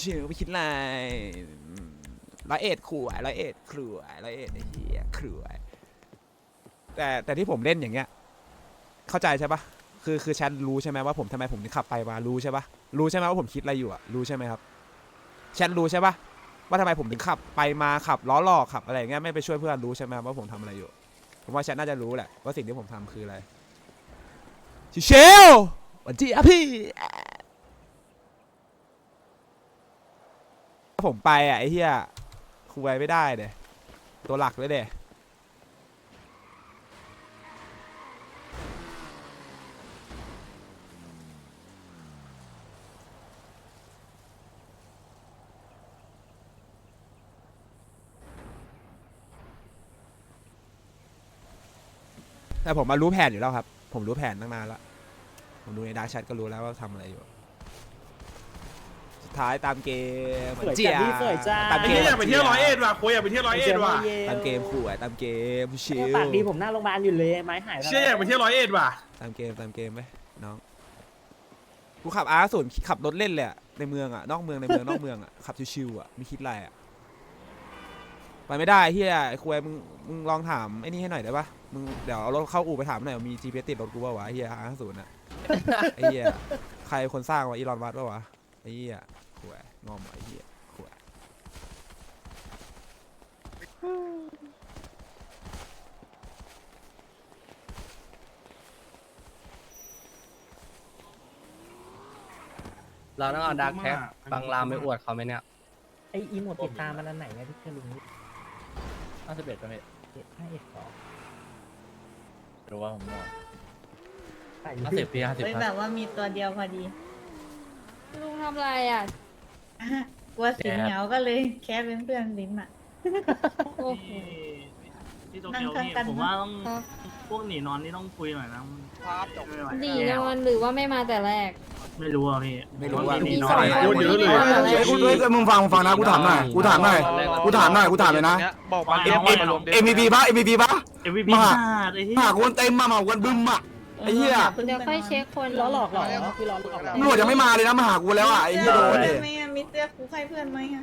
ชิวไม่คิดอะไรร้อยเอ็ดขู่ร้อยเอ็ดครัวร้อยเอ็ดไอ้เหี้ยครัวแต่แต่ที่ผมเล่นอย่างเงี้ย เข้าใจใช่ปะคือคือแชทรู้ใช่ไหมว่าผมทำไมผมถึงขับไปมารู้ใช่ปะรู้ใช่ไหมว่าผมคิดอะไรอยู่อะรู้ใช่ไหมครับแชทรู้ใช่ปะว่าทำไมผมถึงขับไปมาขับล้อหลอกขับอะไรเงี้ยไม่ไปช่วยเพื่อนรู้ใช่ไหมว่าผมทำอะไรอยู่ ผมว่าแชทน่าจะรู้แหละว่าสิ่งที่ผมทำคืออะไรชิเชลวันจีอะพี่ ถ้าผมไปอะไอ้เหี้ยคุยไม่ได้เด้ตัวหลักเลยเด้แต่ผมมารู้แผนอยู่แล้วครับ ผมรู้แผนตั้งนานแล้ว ผมดูในดาร์กแชทก็รู้แล้วว่าทำอะไรอยู่ ท้ายตามเกมเหมือนเจียสวยจัดพี่สวยจ้าตามไอ้เกเหี้มยอยากไปเที่ยวร้อยเอ็ดว่ะคุยอยากไปเที่ยวร้อยเอ็ดว่ะตามเกมขู่อะตามเกมชิลปากดีผมหน้าโรงพยาบาลอยู่เลยไม้หายเชี่ยอยากไปเที่ยวร้อยเอ็ดว่ะตามเกมตามเกมไหมน้องกูขับอาร์ศูนย์ขับรถเล่นเลยอะในเมืองอะนอกเมืองในเมืองนอกเมืองอะขับชิวๆอะไม่คิดอะไรอะไปไม่ได้เฮียไอ้คุยมึงมึงลองถามไอ้นี่ให้หน่อยได้ปะมึงเดี๋ยวเอารถเข้าอู่ไปถามหน่อยว่ามี GPS ติดรถกูป่าวะเฮียอาร์ศูนย์อะไอ้เฮียใครคนสร้างวะอีลอนวัตป่าวะไอ้เฮีย คุยงอมวะไอ้เฮียคุยเราต้องเอาดักแท็กบางรามไปอวดเขาไหมเนี่ยไออีโมดติดตามมันอันไหนเนี่ยพี่เคยรู้ห้าสิบเอ็ดประเภทห้าเอ็ดสองรู้ว่าผมบอกใส่ห้าสิบพี่ห้าสิบเฮ้ยแบบว่ามีตัวเดียวพอดี ลุงทำอะไรอะ อะกลัวสิงเหงาก็เลยแค่เป็นเพื่อนลิ้นอะ โอ้โห ที่โตเกียวนี่นั่งข้างกัน ผมว่าต้องครับ พวกหนีนอนนี่ต้องคุยหน่อยนะไม่ไหวดีนอนหรือว่าไม่มาแต่แรก ไม่รู้อะพี่ไม่รู้ว่า หนีมีนอสอนงอะคนเยอะเลยที่มาแต่แรเฮ้ยกคุณเฮ้ยมึงฟังฟังนะกูถามหน่อยกูถามหน่อยกูถามหน่อยกูถามเลยนะ บอกมามาเอ็เอ็มมเอ็เอ็มม MVP ปะ MVP ปะเอ็มวีพีมาพลาดไอ้เหี้ยหาคนเต็มมามากันบึ้มอะ ไอ้เหี้ยเดี๋ยวค่อยเช็คคนล้อหลอกหรอคือล้อหลอกตำรวจยังไม่มาเลยนะมาหากูแล้วอะไอ้เหี้ยโดนดิไหมอะมีเสื้อครูใครเพื่อนไหมอะ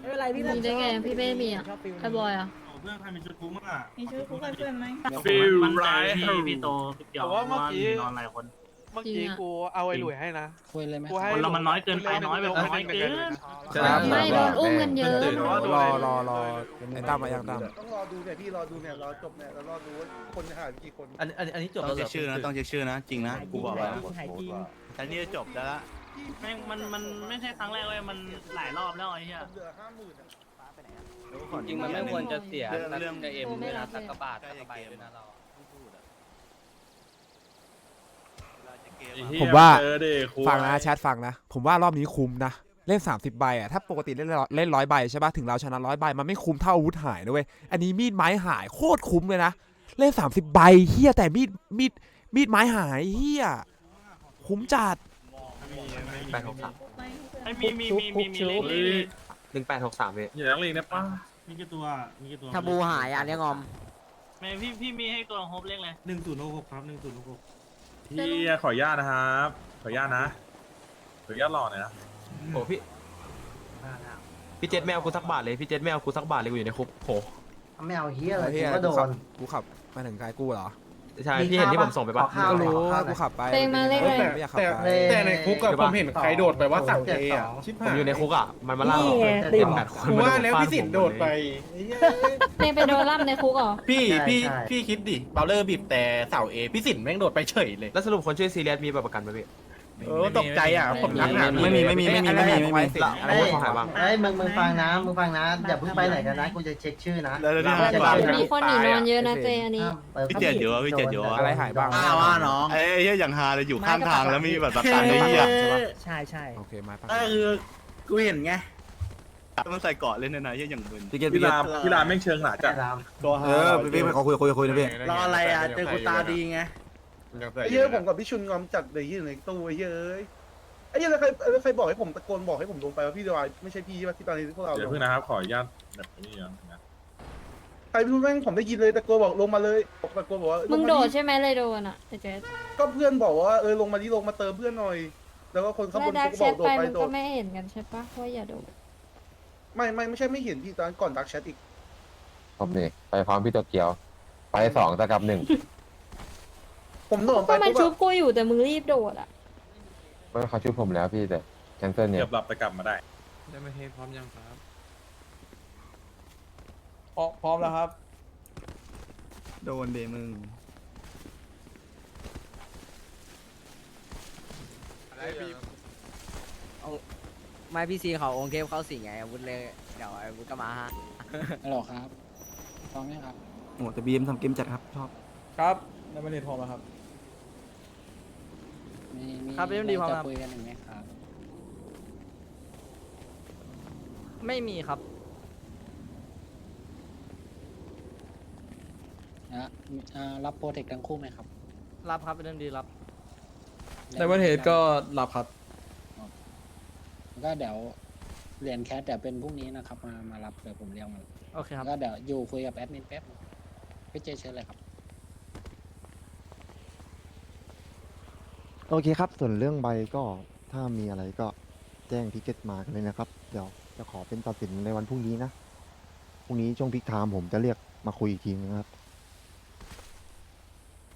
ไม่เป็นไรพี่มีได้ไงพี่ไม่มีอะไอ้บอยอะเพื่อนใครมีชุดคุ้มอะมีชุดครูใครเพื่อนไหมฟิลมันไรใจพี่พี่โตพี่เกี่ยวว่าหนีนอนหลายคน เมื่อกี้กูเอาไอ้หลุยให้นะ คุยเลยไหมคนเรามันน้อยเกินไปน้อยแบบน้อยเกิน ครับไม่โดนอุ้มกันเยอะรอรอรอไอ้ตั้มมายังตั้มต้องรอดูเนี่ยพี่รอดูเนี่ยรอจบเนี่ยแล้วรอดูว่าคนจะหายไปกี่คนอันอันอันนี้จบต้องเช็คชื่อนะต้องเช็คชื่อนะจริงนะกูบอกแล้วหายจริงอันนี้จบแล้วละแม่งมันมันไม่ใช่ครั้งแรกเลยมันหลายรอบแล้วไอ้เหี้ยเหลือห้าหมื่นอะจริงมันไม่ควรจะเสียเรื่องเอ็มด้วยนะสักกระบาทสักกระใบด้วยนะเรา ผมว่าเออเด็กฟังนะแชทฟังนะ ผมว่ารอบนี้คุ้มนะ เล่น 30ใบอะถ้าปกติเล่นร้อยเล่นร้อยใบใช่ป่ะถึงเราชนะร้อยใบมันไม่คุ้มเท่าอาวุธหายนะเว้ยอันนี้มีดไม้หายโคตรคุ้มเลยนะ เล่น 30ใบเฮียแต่มีดมีดมีดไม้หายเฮียคุ้มจัดแปดหกสามไอ้มีมีมีมีมีเลขเลขหนึ่งแปดหกสามพี่อย่านักเลงนะป้ามีกี่ตัวมีกี่ตัวถ้าบูหายอันนี้งอมแม่พี่พี่มีให้ตัวโฮปเลขเลยหนึ่งศูนย์หกครับหนึ่งศูนย์หก พี่ขออนุญาตนะครับ ขออนุญาตนะ ขออนุญาตรอหน่อยนะ โอ้พี่พี่เจ็ดแมวกูสักบาทเลยพี่เจ็ดแมวกูสักบาทเลยกูอยู่ในคุกโห ไม่เอาเฮียอะไรเฮียก็โดกูขับนกูขับมาถึงไกลกูเหรอ ใช่พี่เห็นที่ผมส่งไปปะขอข้าวก็รู้ขอข้าวกูขับไปเพลงมาเลขอะไรไม่อยากขับไป แต่ในคุกอะผมเห็นใครโดดไปว่าสั่งเออะชิบผมหายอยู่ในคุกอะ มันมาล่านี่ผมไงเต็ติ่มมแปดคนกูว่าแล้วพี่สินโดดไปเพลงไปโดนล่ำในคุกเหรอ พี่พี่พี่คิดดิเบลเลอร์บีบแต่เสาเอพี่สินแม่งโดดไปเฉยเลย แล้วสรุปคนชื่อซีเรียสมีบัตรประกันไหมพี่ เออตกใจอะผมรักหนาไม่มีไม่มีไม่มีไม่มีไม่มีอะไรพวกเขาหายบ้าง เอ้ยมึงมึงฟังนะมึงฟังนะอย่าเพิ่งไปไหนกันนะกูจะเช็คชื่อนะแล้วแล้วนี่จะฟังได้มีคนหนีนอนเยอะนะเจอันนี้พี่เจ็ดอยู่วะพี่เจ็ดอยู่วะอะไรหายบ้างอ้าวว่าน้องไอ้เหี้ยอย่างฮาเลยอยู่ข้างทางแล้วมีแบบประกันไอ้เหี้ยใช่ใช่โอเคมาปังก็คือกูเห็นไงต้องใส่เกาะเล่นนะนะเหี้ยอย่างมึนพี่เกตพี่พี่เกตรามพี่รามแม่งเชิงหนาจัดเออพี่เขาคุยคุยคุยนะพี่รออะไรอะเจอกูตาดีไง ไอ้เหี้ยผมกับพี่ชุนงอมจัดเลยยี่ในตู้ไอ้เหี้ยเอ้ยไอ้เหี้ยแล้วใครแล้วใครบอกให้ผมตะโกนบอกให้ผมลงไปว่าพี่เดวายไม่ใช่พี่ใช่ปะที่ตอนนี้พวกเราเดี๋ยวเพิ่งนะครับ ขออนุญาตแบบนี้นะใครไม่รู้แม่งผมได้ยินเลยตะโกนบอกลงมาเลยตะโกนบอกว่ามึงลาโดดใช่ไหมเลยโดนอะไอ้เจสก็เพื่อนบอกว่าเออลงมาดิลงมาเติมเพื่อนหน่อย แล้วก็คนข้างบแล้วนดัเขากก็แชบอกทโดไปดไปมันโดก็ดไม่เห็นกันใช่ปะว่าอย่าโดดไม่ไม่ไม่ใช่ไม่เห็นพี่ตอนก่อนดักแชทอีกผมนี่ไปพร้อมพี่โตเกียว ไปสองตะกับหนึ่ง ผมโดดไปก็มันปุ๊บชุบอะกูอยู่แต่มึงรีบโดดอะ ไม่เขาช่วยผมแล้วพี่แต่แคนเซิลเนี่ยเกือบหลับแต่กลับมาได้ ได้มาเฮพร้อมยังครับ พร้อมแล้วครับ โดนเดมึง ไม่พี่ซีเขาองค์เทพเข้าสิงไงอาวุธเลยเดี๋ยวอาวุธก็มาฮะ ฮัลโหลครับพร้อมไหมครับโอ้แต่บีมทำเกมจัดครับ ชอบ ครับได้มาเรียนพร้อมแล้วครับ มีมีครับพี่ MD พร้อมจะครับคุยกันหนึ่งไหมครับ ไม่มีครับ นะมีอ่ารับโปรเทคทั้งคู่ไหมครับรับครับเป็นเรื่องดีรับ ในวันเหตุก็รับครับก็เดี๋ยวเรียนแคสแต่เป็นพรุ่งนี้นะครับ มามารับเดี๋ยวผมเรียกมาโอเคครับก็เดี๋ยวอยู่คุยกับแอดมินแป๊บนึงพี่เจเชิญเลยครับ โอเคครับ ส่วนเรื่องใบก็ถ้ามีอะไรก็แจ้งทิเก็ตมากันเลยนะครับ เดี๋ยวจะขอเป็นตัดสินในวันพรุ่งนี้นะ พรุ่งนี้ช่วงพิกไทม์ผมจะเรียกมาคุยอีกทีนึงนะครับ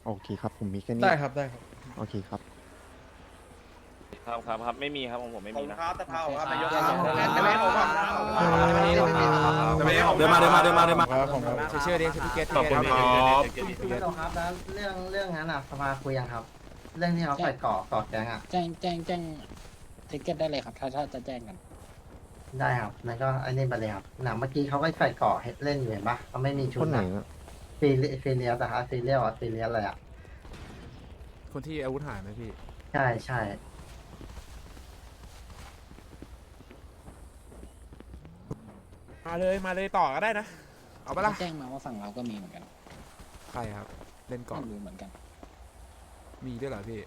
โอเคครับ ผมมีแค่นี้ ได้ครับได้ครับ โอเคครับ ครับครับครับไม่มีครับของผมไม่มีนะ ครับตะเภาครับนายกครับไม่ไม่ผมว่าเดินมาเดินมาเดินมาเดินมาครับผมครับเชื่อเรียกทิเก็ตขอบคุณครับไม่หรอกครับแล้วเรื่องเรื่องนั้นอะสภาคุยยังครับ เรื่องที่เขาใส่เกาะเกาะแก๊งอะ แจ้งแจ้งแจ้งทิเก็ตได้เลยครับ ถ้าถ้าจะแจ้งกัน ได้ครับนั่นก็ไอ้นี่ไปเลยครับหนังเมื่อกี้เขาก็ใส่เกาะเล่นอยู่เห็นปะเขาไม่มีชุคดนไหนนะอะฟีเลีฟีเลียสอะฮะฟีเลียสฟีเลียสอะไรอะคนที่อาวุธหายไหมพี่ ใช่ใช่มาเลยมาเลยต่อก็ได้นะ เอาปะล่ะ แจ้งมาว่าฝั่งเราก็มีเหมือนกันใครครับ เล่นเกาะไม่รู้เหมือนกัน มีด้วยเหรอพี่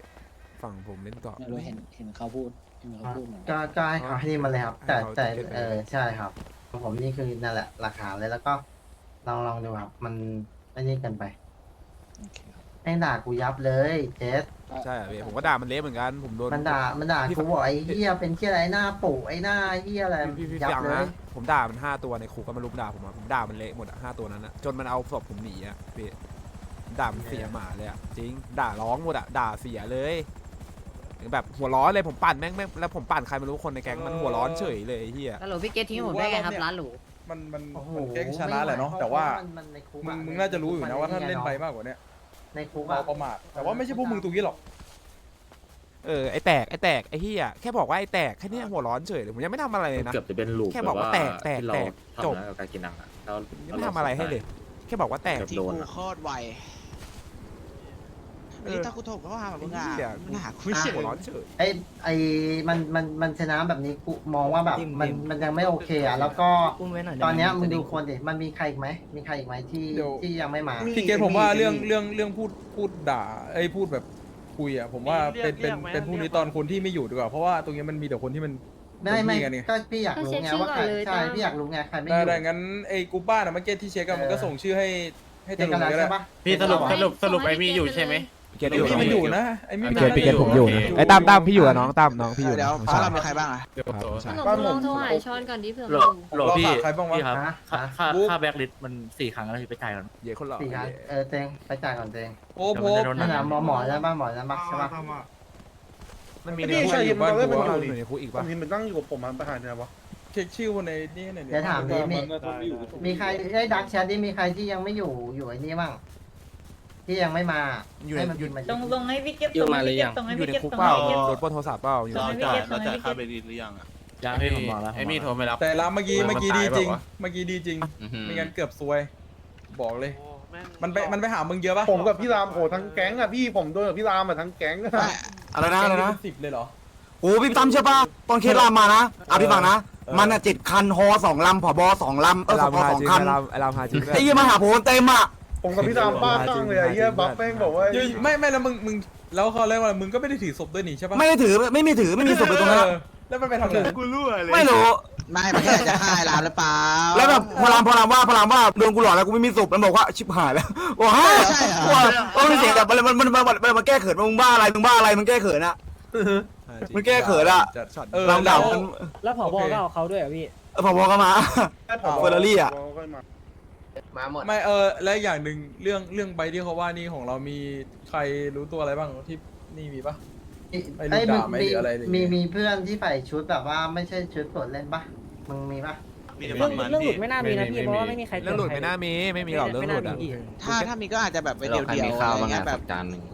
ฝั่งผมเล่นเกาะ ไม่รู้เห็นเห็นเขาพูดเห็นเขาพูดเหมือนกัก็นก็ให้เขาให้นี่มาเลยครับ แต่ให้เขาแต่ ticket ไปเออใช่ครับของผมนี่คือนั่นแหละหลักฐานเลยแล้วก็ลองลองดูครับมันไอ้นี่เกันไปโอเคครับแม่งด่ากูยับเลยเจสใช่เหรอพี่ผมก็ด่ามันเละเหมือนกันผมโดน มันด่ามันด่าพี่ กูบอกไอ้เหี้ยเป็นเหี้ยอะไรหน้าปู่ไอ้หน้าเหี้ยอะไรพี่พี่ยับฟังเลนะยผมด่ามันห้าตัวในคุกก็มาลุมด่าผมอะผมด่ามันเละหมดอะห้าตัวนั้นอะจนมันเอาศพผมหนีอะพี่ ด่ามันเสียหมาเลยอะจริง ด่าร้องหมดอะด่าเสียเลยแบบหัวร้อนเลยผมปั่นแม่งแม่งแล้วผมปั่นใครไม่รู้คนในแก๊งมันหัวร้อนเฉยเลยไอ้เฮียฮัลโหลพี่เกตทิ้งผมได้ไงครับร้านหรู มันมันโอ้โห มันแก๊งชนะแหละเนาะแต่ว่ามันในคุกมึอะงมึงน่าจะรู้อยู่นะว่าถ้าเล่นไปมากกว่าเนี้ยในคุกเราอะประมาทแต่ว่าไม่ใช่พวกมึงตรงนี้หรอกเออไอแตกไอแตกไอเฮียแค่บอกว่าไอแตกแค่เนี้ยหัวร้อนเฉยเลยผมยังไม่ทำอะไรเลยนะ เกือบจะเป็นลูกแค่บอกว่าแตกแตกแตกจบกับการกินนังอะยังไม่ทำอะไรให้เลย แค่บอกว่าแตกโดนโคตรไว เออถ้ากูถกก็หามึงอะมันหากูเฉย หัวร้อนเฉย ไอ้ไอ้มันมันมันชนะแบบนี้กูมองว่าแบบมันมันยังไม่โอเคอะแล้วก็ตอนเนี้ยมึงดูคนดิมันมีใครอีกไหมมีใครอีกไหมที่เดี๋ยว ที่ยังไม่มา พี่เกตผมว่าเรื่องเรื่องเรื่องพูดพูดด่าไอ้ยพูดแบบคุยอะผมว่าเป็นเป็นเป็นพรุ่งนี้ตอนคนที่ไม่อยู่ดีกว่าเพราะว่าตรงนี้มันมีแต่คนที่มัน ไม่ไม่คนที่กันไงก็พี่อยากรู้ไงว่าใครก็เช็คชื่อก่อนเลยใช่ตามพี่อยากรู้ไงใครไม่อได้ยู่ ได้งั้นไอ้กูป้าน่ะเมื่อกี้ที่เช็คอะมันก็ส่งชื่อให้ให้เจตอลุกันงแล้วก็ได้ใช่ปะพี่สรุปสรุปสรุปไอ้มีอยู่ใช่ไหมพี่ เกตอยู่พี่มันอยู่นะไอ้มีพี่เกตพี่เกตผมอยู่นะไอตั้มตั้มพี่อยู่อะน้องตั้มน้องพี่อยู่นะเดี๋ยวน้องฟ้าชายเรามีใครบ้างอะครับน้องชายหนูลองโทรหาไอ้ชอนก่อนดิเผื่อโหลมันอยู่โหลพี่ใครบ้างวะฮะฮะค่าค่าแบ็กลิสมันสี่ครั้งแล้วพี่ไปจ่ายก่อนเย่คนหล่อสี่ครั้งเออเตงไปจ่ายก่อนเตงโอ้โหเดี๋ยวมันจะโดนั่นน่ะหมอหมอใช่ปะหมอใช่ปะใช่ปะมันมีพี่ในคุกชายอยิยู่มตอนแรกมันบ้านอยู่อยู่ในคุกอีกบาปะงทีมันนั่งอยู่กับผมมันไปหาเนี่ยวะเช็คชื่อคนในนี่หน่อยเดี๋ยวถามดิมีมีมีใครได้ดักแชทที่มีใครที่ยังไม่อยู่อยู่ไอ้นี่บ้าง ที่ยังไม่มาอยู่ในให้มันอยู่พิมพ์มาตรงลงให้พี่เก็บอยู่มาหรือยังตรงให้อยู่พี่ในเก็บคุกตรงเปล่าให้พี่เก็บ โดนปล้นโทรศัพท์เปล่าอยู่เราจ่ายเราจ่ายค่าเบรยังอะยังพี่ผมบอกแล้วไอ้มีโทรไม่รับ แต่ร้านเมื่อกี้มันเมื่อกี้ตายดีจริงเปล่าวะเมื่อกี้ดีจริงอื้อหือไม่งั้นเกือบซวย บอกเลยโอ้แงมันไปมันไปหามึงเยอะปะผมกับพี่รามโหทั้งแก๊งอะพี่ผมโดนกับพี่รามอะทั้งแก๊งอะอะไรนะอะไรนะสิบเลยเหรอ โอ้พี่ตั้มเชื่อป่ะตอนเคสรามมานะเอาพี่ฟังนะมันอะเจ็ดคันฮอสองลำผบสองลำเอไออสรามพฮาสองจริงคันไอรามไอรามฮาจริงด้วยไอ้ยี่มาหาผมเต็มอะ ผมกับพี่รามบ้าคลั่งเลยอะไอ้เหี้ยบัฟแม่งบอกว่าไม่ไม่แล้วมึงมึงแล้วเขาเรียกว่ามึงก็ไม่ได้ถือศพด้วยนี่ใช่ปะไม่ได้ถือไม่มีถือไม่มีศพเลยตรงนั้นเออแล้วมันไปทำอะไรไม่รู้ไม่มันแค่จะฆ่าร้านหรือเปล่าแล้วแบบพอรามพอรามว่าพอรามว่าโดนกูหลอกแล้วกูไม่มีศพมันบอกว่าชิบหายแล้วโอ้ฮะว่าว่ามันเสียงแบบมันมันมันมันมันมันแก้เขินมึงบ้าอะไรมึงบ้าอะไรมึงแก้เขินอะ มันแก้เขินอะจัดช็อตเออเราด่าแล้วมันแล้วผโอเคก็เอาเขาด้วยเหรอพี่เออพอๆก็มาให้ผเฟอร์รารี่อะ ค่อยมา มาหมด ไม่เออและอีกอย่างหนึ่งเรื่องเรื่องใบที่เขาว่านี่ของเรามีใครรู้ตัวอะไรบ้างที่นี่มีปะ ไม่รู้เอ้ยด่าไหมมีหรืออะไรอย่างเงี้ย มีมีเพื่อนที่ใส่ชุดแบบว่าไม่ใช่ชุดตรวจเล่นปะมึงมีปะ เรื่องเรื่องหลุดไม่น่ามีนะพี่ เพราะว่าไม่มีใครเรื่องหลุดไม่น่ามีไม่มีหรอกเรื่องหลุดอะ ถ้าถ้ามีก็อาจจะแบบไปเดียวเดียวอะไรเงี้ยแบบ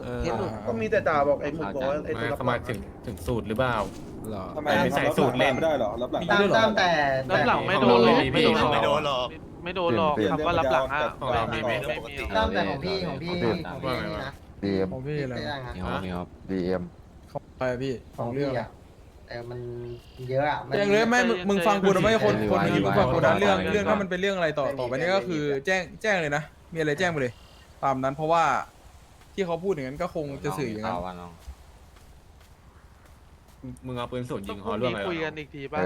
เออก็มีแต่ด่าบอกไอ้หมุกบอกว่าไอ้ตัวรับหลังถึงสูตรหรือเปล่าเหรอ ทำไมไม่ใส่สูตรเล่น ไม่ได้หรอรับหลัง ตามตามแต่รับหลังไม่โดนไม่ไม่โดโดนนไม่โดนหรอก ไม่โดนหรอกคำว่ารับหลังอะของเราไม่มีไม่มีตามแต่ของพี่ของพี่ของพี่นี่นะดีเอ็มของพี่อะไรเรื่องอะดีเอ็มของใครอะพี่ขขอองงพี่เรื่องอะ แต่มันเยอะอะมัน แจ้งเลยไม่มึงมึงฟังกูนะไม่คนคนหนึงมึงฟังกูนะเรื่องเรื่องถ้ามันเป็นเรื่องอะไรต่อต่อไปนี้ก็คือ แจ้งแจ้งเลยนะมีอะไรแจ้งไปเลย ตามนั้นเพราะว่าที่เขาพูดอย่างนั้นก็คงจะสื่ออย่างนั้น มึงเอาปืนสูตรยิงเขาเรื่องอะไรคุยกันอีกทีป่ะ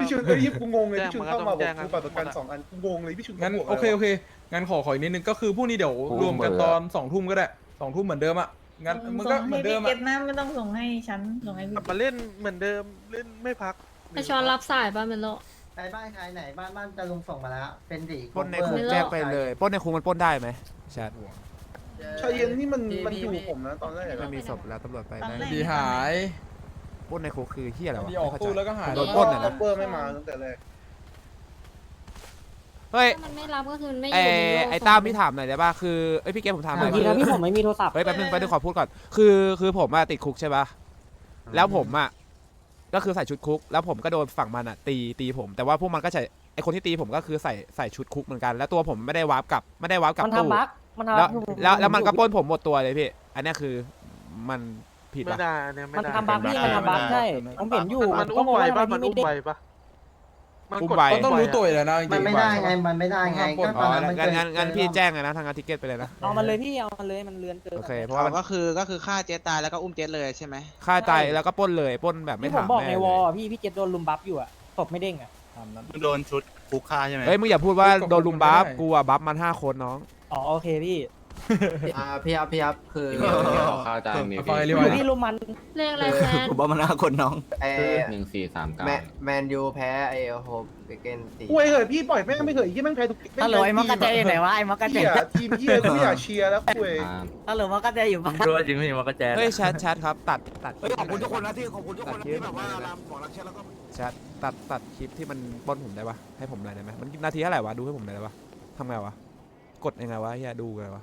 พี่ชุนเอ้ยกูงงเลย แจ้งพี่ชุนมันก็เข้ามาต้องบแจ้อกงกูปัดประกันสองอันกูงงเลยพี่ชุนงั้นขาบกโอเคโอเคงั้นขอขออีกนิดนึงก็คือพรุ่งนี้เดี๋ยวรวมกันตอนสองทุ่มก็ได้สองทุ่มเหมือนเดิมอะ งั้นมันก็ส่งเหมืให้อนเดิพี่มเก็อะตนะไม่ต้องส่งให้ฉันส่งให้พี่มาเล่นเหมือนเดิมเล่นไม่พักไอชอนรับสายป่ะเมโลใครบ้านใครไหนบ้านบ้านจะลุงส่งมาแล้วเป็นดีปล้นในคุกไม่รอดแจ้งไปเลยปล้นในคุกมันปล้นได้ไหมแชทชายเย็นนี่มันมันอยู่ผมนะตอนแรกมันมีศพแล้วตำรวจไปตอนนะแรกดีหาย ปล้นในคุกคือเฮียอะไรวะดีออกไม่ตู้เข้าใจแล้วก็หาย โดนปล้นอะคอนะปเปอร์ไม่มาตั้งแต่แรก เฮ้ยถ้ามันไม่รับก็คือมันไม่อไอยู่ในโลกไอ้ต้ามพี่ถามหน่อยได้ป่ะคือเอ้ยพี่เกมผมถามหน่อยพี่นะพี่ผมไม่มีโทรศัพท์ เฮ้ยแป๊บนึงแป๊บนึงขอพูดก่อนคือคือผมอะติดคุกใช่ป่ะแล้วผมอะก็คือใส่ชุดคุก แล้วผมก็โดนฝั่งมันอะตีตีผม แต่ว่าพวกมันก็ใส่ไอคนที่ตีผมก็คือใส่ใส่ชุดคุกเหมือนกัน แล้วตัวผมไม่ได้วาร์ปกลับไม่ได้วาร์ปกลับมันตู้ทำบั๊กมันทำแล้วบั๊กแล้วแล้วมันก็ปล้นผมหมดตัวเลยพี่อันเนี้ยคือมันผิดไม่ปะ ได้เนี่ยไม่มันได้ทำบั๊กพี่มันทำบั๊กใช่ผมเห็นอยู่มันก็อุ้มงงไวว่าทำป่ะไมมันพี่อุ้มไม่ไวเด้งป่ะอุ้ มไวเขาต้องรู้ตัวอยู่แล้วนะจริงๆ มันไม่ได้ไง มันไม่ได้ไงก็ตอ๋อนอนั้นมันงั้นงั้นงั้นพี่เกิแจ้งเลยนะทางงานทิเก็ตไปเลยนะเอามันเลยพี่เอามันเลยมันเลือนเกินโอเคเพราะว่ามันก็คือก็คือฆ่าเจตายแล้วก็อุ้มเจตเลยใช่ไหมค่าใจแล้วก็ปล้นเลยปล้นแบบไม่ที่ผถามมบอกแม่ในเลวอยลพี่พี่เจตโดนลุมบัฟอยู่อะตบไม่เด้งอะตามนั้นโดนชุดคุกค่าใช่ไหม เฮ้ยมึงอย่าพูดว่าเฮ้ยกดโดนลุมบัฟไม่ได้กูอะบัฟมันห้าคนน้อง อ๋อโอเคพี่ อ่าพี่ครับพี่ครับคือเข้าใจมีฟังไอ้อรียู่ไวนะพี่ลุมมันเลขอะไรแซนผมบอกมันห้าคนน้องไอหนึ่งสี่สามเก้าแมแมนยูแพ้ไอ้โฮมเบเกนตีกูไอ้เหอะพี่ปล่อยแม่งไม่เหอะยี่แม่งแพ้ทุกฮัลโหลไอ้มอกกาเจอยู่ไหนวะไอ้มอกกาเจียทีมเหี้ยกูไม่อยากเชียร์แล้วกูเองฮัลโหลมอกกาเจอยู่ปะรู้จริงพี่มันก็แจ้เฮ้ยแชทแชทครับตัดตัดเฮ้ยขอบคุณทุกคนนะที่ขอบคุณทุกคนที่แบบว่าลามของรักแชทแล้วก็แชทตัดตัดคลิปที่มันปล้นผมได้ปะให้ผมหน่อยได้ไหมมันนาทีเท่าไหร่วะดูให้ผมหน่อยได้ปะทำไงวะกดยังไงวะเฮียดูไงวะ